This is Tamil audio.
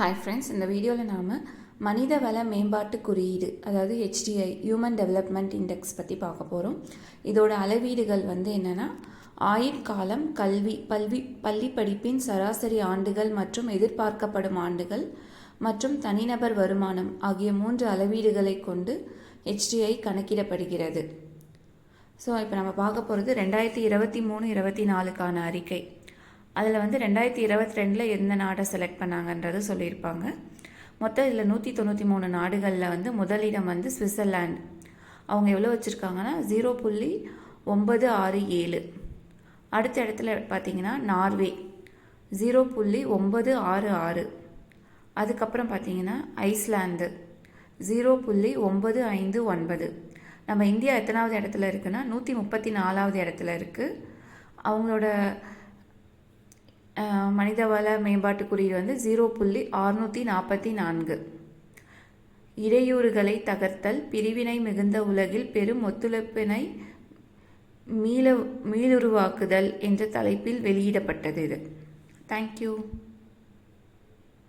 ஹாய் ஃப்ரெண்ட்ஸ் இந்த வீடியோவில் நாம் மனித வள மேம்பாட்டு குறியீடு அதாவது ஹெச்டிஐ ஹியூமன் டெவலப்மெண்ட் இண்டெக்ஸ் பற்றி பார்க்க போகிறோம் இதோட அளவீடுகள் வந்து என்னென்னா ஆயுட்காலம் கல்வி பல்வி பள்ளி படிப்பின் சராசரி ஆண்டுகள் மற்றும் எதிர்பார்க்கப்படும் ஆண்டுகள் மற்றும் தனிநபர் வருமானம் ஆகிய மூன்று அளவீடுகளை கொண்டு ஹெச்டிஐ கணக்கிடப்படுகிறது. ஸோ இப்போ நம்ம பார்க்க போகிறது ரெண்டாயிரத்தி இருபத்தி மூணு இருபத்தி நாலுக்கான அறிக்கை. அதில் வந்து ரெண்டாயிரத்தி இருபத்தி ரெண்டில் எந்த நாடை செலக்ட் பண்ணாங்கன்றது சொல்லியிருப்பாங்க. மொத்தம் இதில் நூற்றி தொண்ணூற்றி மூணு நாடுகளில் வந்து முதலிடம் வந்து சுவிட்சர்லாண்ட் அவங்க எவ்வளோ வச்சுருக்காங்கன்னா? ஜீரோ புள்ளி ஒம்பது ஆறு ஏழு. அடுத்த இடத்துல பார்த்தீங்கன்னா நார்வே. ஜீரோ புள்ளி ஒம்பது ஆறு ஆறு. அதுக்கப்புறம் பார்த்தீங்கன்னா ஐஸ்லாந்து. ஜீரோ புள்ளி ஒம்பது ஐந்து ஒன்பது. நம்ம இந்தியா எத்தனாவது இடத்துல இருக்குன்னா? நூற்றி முப்பத்தி நாலாவது இடத்துல இருக்குது அவங்களோட மனிதவள மேம்பாட்டு குறியீடு வந்து ஜீரோ புள்ளி அறுநூற்றி நாற்பத்தி நான்கு. இடையூறுகளை தகர்த்தல் பிரிவினை மிகுந்த உலகில் பெரும் ஒத்துழைப்பினை மீள மீளுருவாக்குதல் என்ற தலைப்பில் வெளியிடப்பட்டது இது. தேங்க்யூ